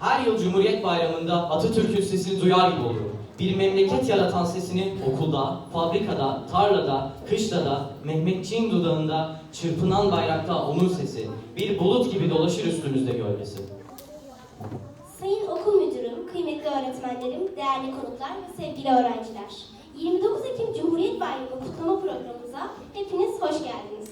Her yıl Cumhuriyet Bayramı'nda Atatürk'ün sesini duyar gibi oluyorum. Bir memleket yaratan sesini okulda, fabrikada, tarlada, kışlada, Mehmetçiğin dudağında, çırpınan bayrakta onun sesi. Bir bulut gibi dolaşır üstümüzde gölgesi. Sayın okul müdürüm, kıymetli öğretmenlerim, değerli konuklar ve sevgili öğrenciler. 29 Ekim Cumhuriyet Bayramı kutlama programımıza hepiniz hoş geldiniz.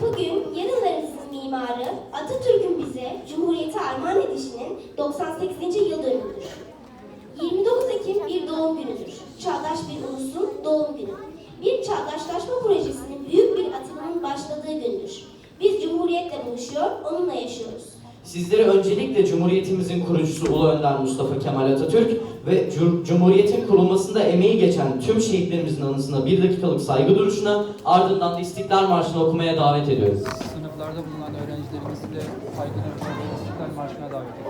Bugün yarınlarımızın mimarı Atatürk'ün bize Cumhuriyeti armağan edişinin 98. yıl dönümüdür. 29 Ekim bir doğum günüdür. Çağdaş bir ulusun doğum günü. Bir çağdaşlaşma projesinin büyük bir atılımın başladığı gündür. Biz Cumhuriyet'le buluşuyor, onunla yaşıyoruz. Sizleri öncelikle Cumhuriyetimizin kurucusu Ulu Önder Mustafa Kemal Atatürk ve Cum- Cumhuriyetin kurulmasında emeği geçen tüm şehitlerimizin anısına bir dakikalık saygı duruşuna ardından da İstiklal Marşı'nı okumaya davet ediyoruz. Sınıflarda bulunan öğrencilerimizi de saygılarımızla ve İstiklal Marşı'na davet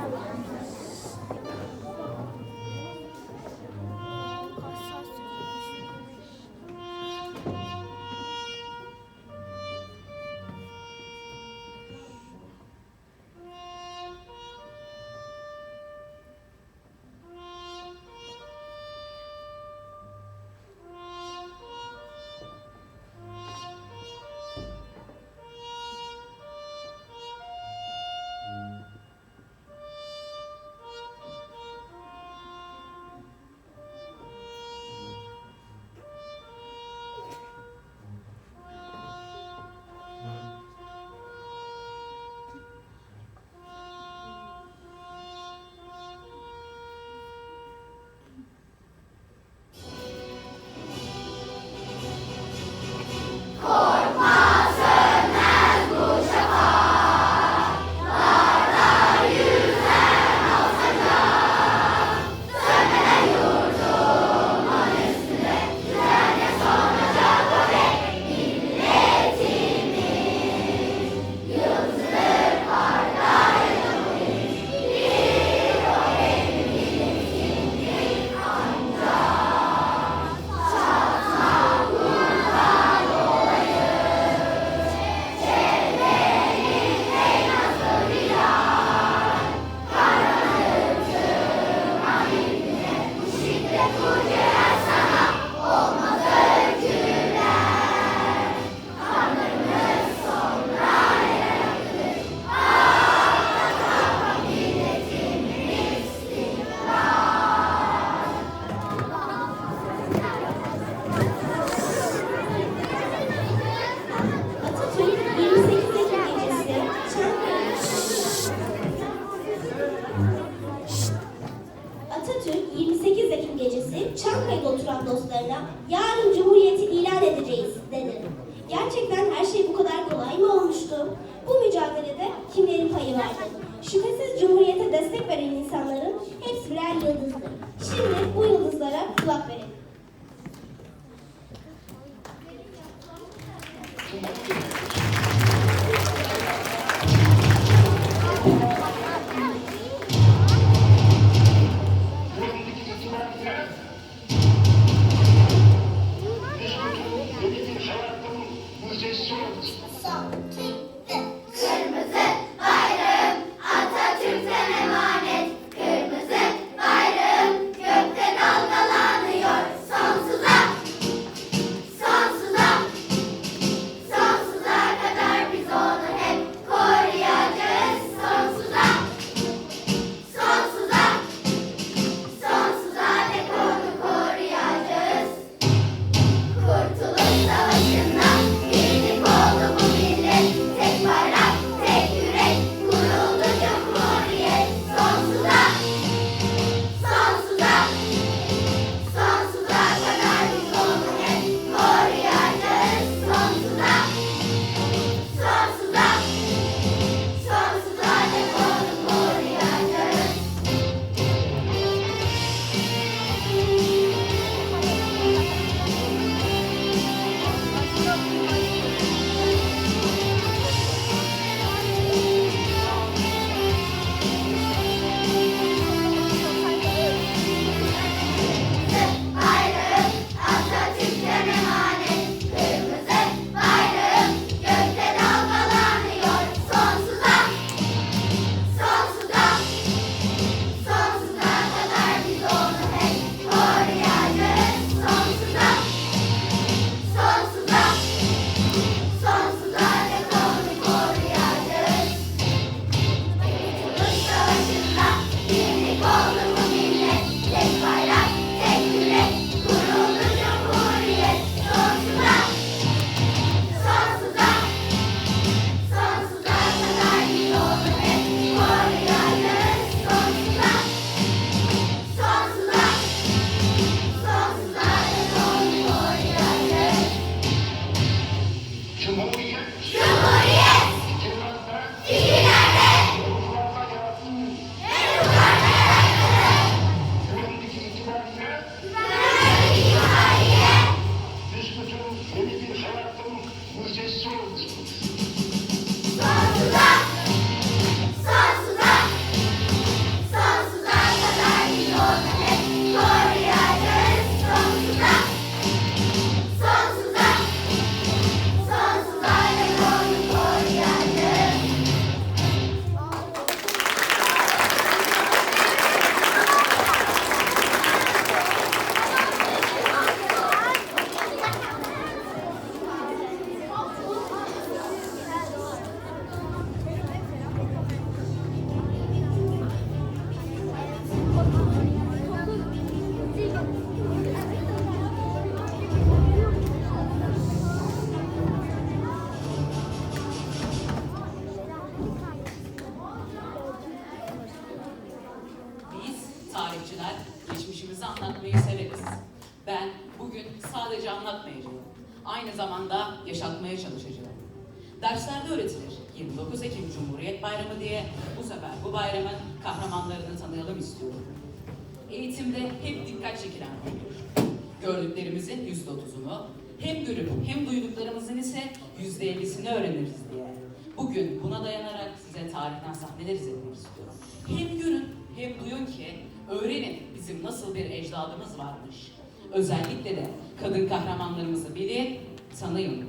etkilenmektedir. Gördüklerimizin yüzde otuzunu hem görüp hem duyduklarımızın ise yüzde ellisini öğreniriz diye. Bugün buna dayanarak size tarihten sahneler izletmek istiyorum. Hem görün hem duyun ki öğrenin bizim nasıl bir ecdadımız varmış. Özellikle de kadın kahramanlarımızı bilin, tanıyın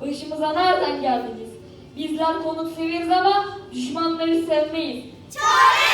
Başımıza nereden geldiniz? Bizler konut severiz ama düşmanları sevmeyiz. Çare!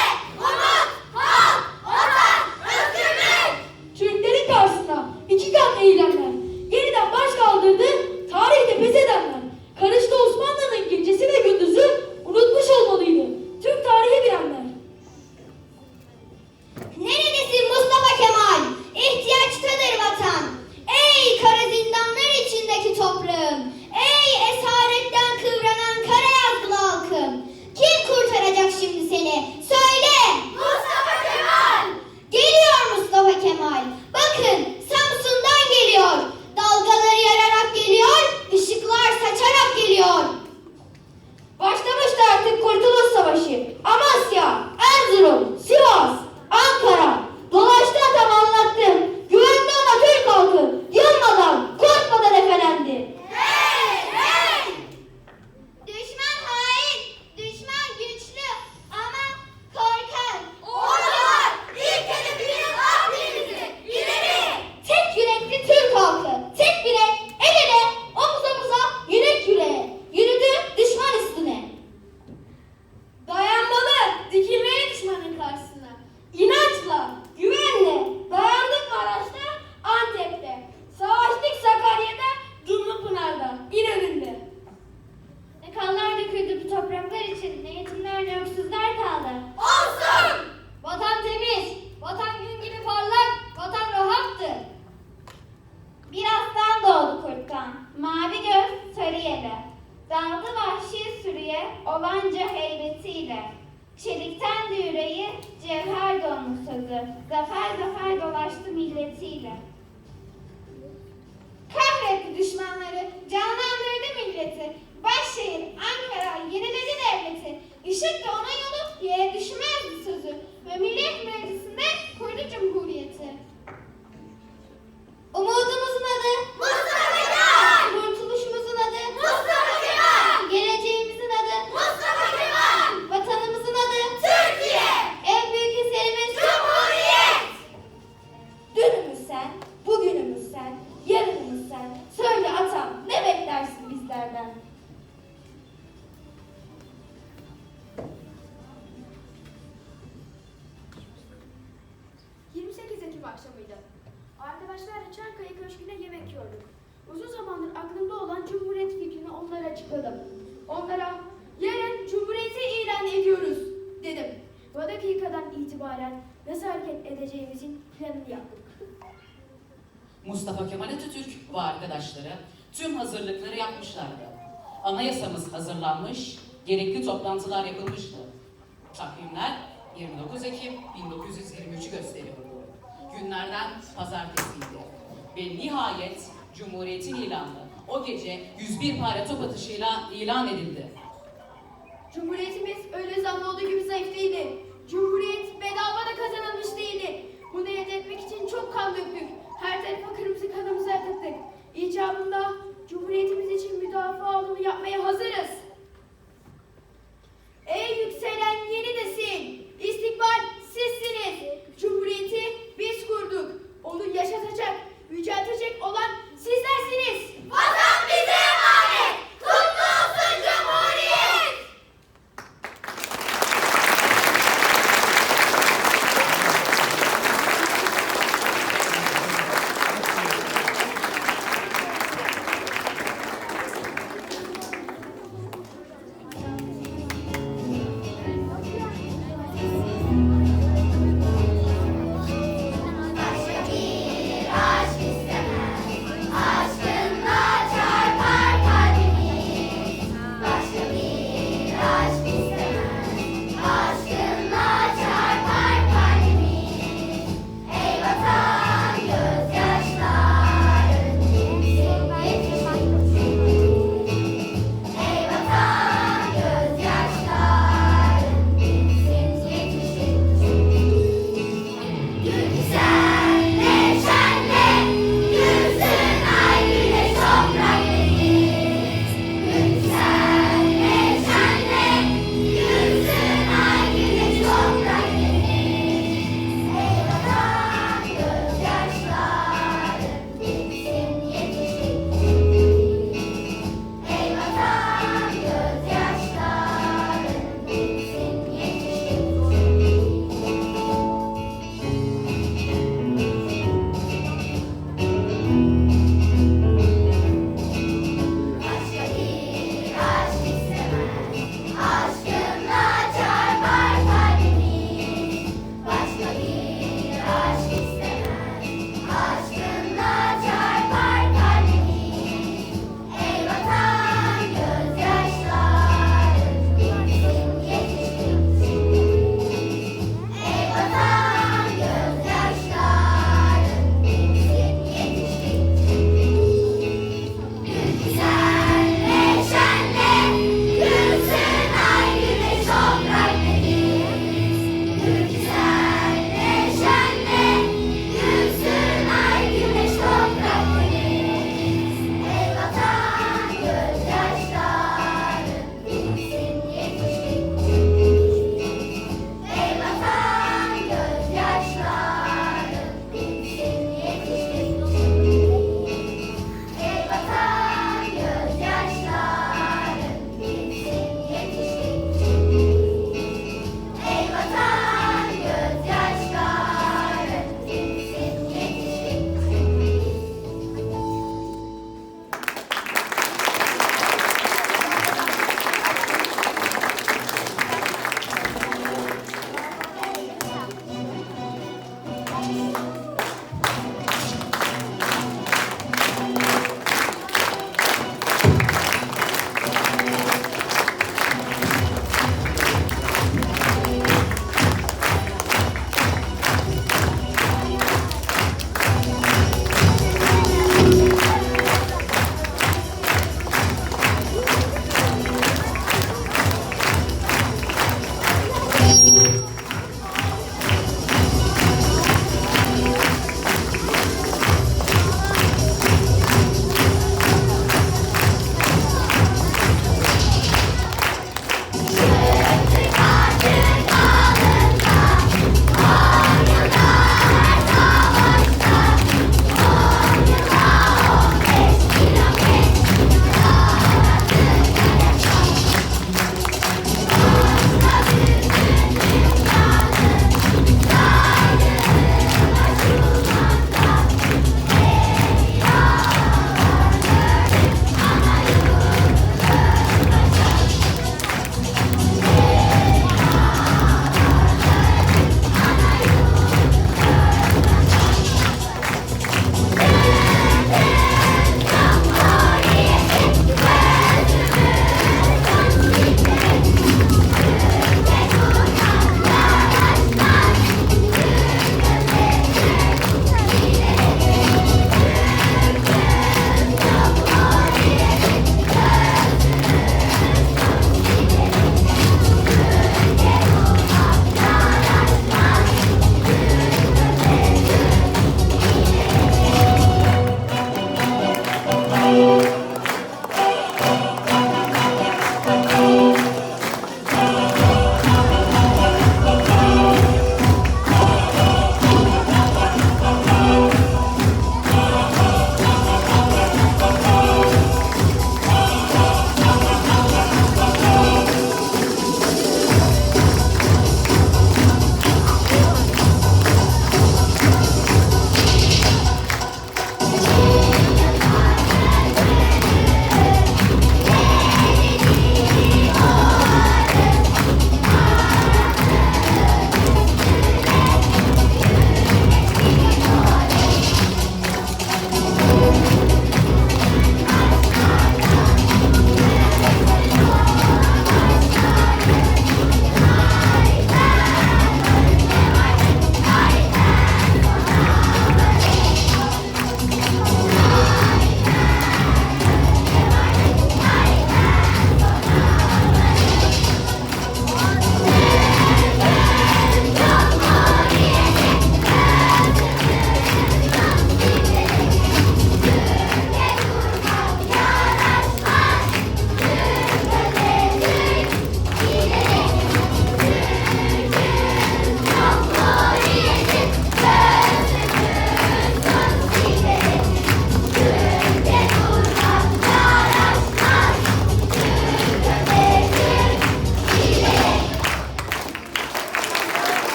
Eşek yol 28 Ekim akşamıydı. Arkadaşlarla Çankaya Köşkü'nde yemek yiyorduk. Uzun zamandır aklımda olan Cumhuriyet fikrini onlara açıkladım. Onlara yarın Cumhuriyeti ilan ediyoruz dedim. Bu dakikadan itibaren nasıl hareket edeceğimizin planını yaptık. Mustafa Kemal Atatürk ve arkadaşları tüm hazırlıkları yapmışlardı. Anayasamız hazırlanmış, gerekli toplantılar yapılmıştı. Takvimler 29 Ekim 1923'ü gösteriyordu. Günlerden pazartesiydi. Ve nihayet Cumhuriyet'in ilanı o gece 101 pare top atışıyla ilan edildi. Cumhuriyetimiz öyle zannolduğu gibi zayıf değildi. Cumhuriyet bedava da kazanılmış değildi. Bunu elde etmek için çok kan döktük. Her tarafa kırmızı kanımızı akıttık. İcabında Cumhuriyetimiz için müdafaa olduğunu yapmaya hazırız. Ey yükselen yeni nesil! İstikbal sizsiniz. Cumhuriyeti kurduk. Onu yaşatacak, yüceltecek olan sizlersiniz. Vatan bize emanet!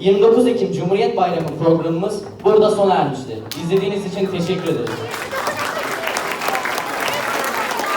29 Ekim Cumhuriyet Bayramı programımız burada sona ermiştir. İzlediğiniz için teşekkür ederiz.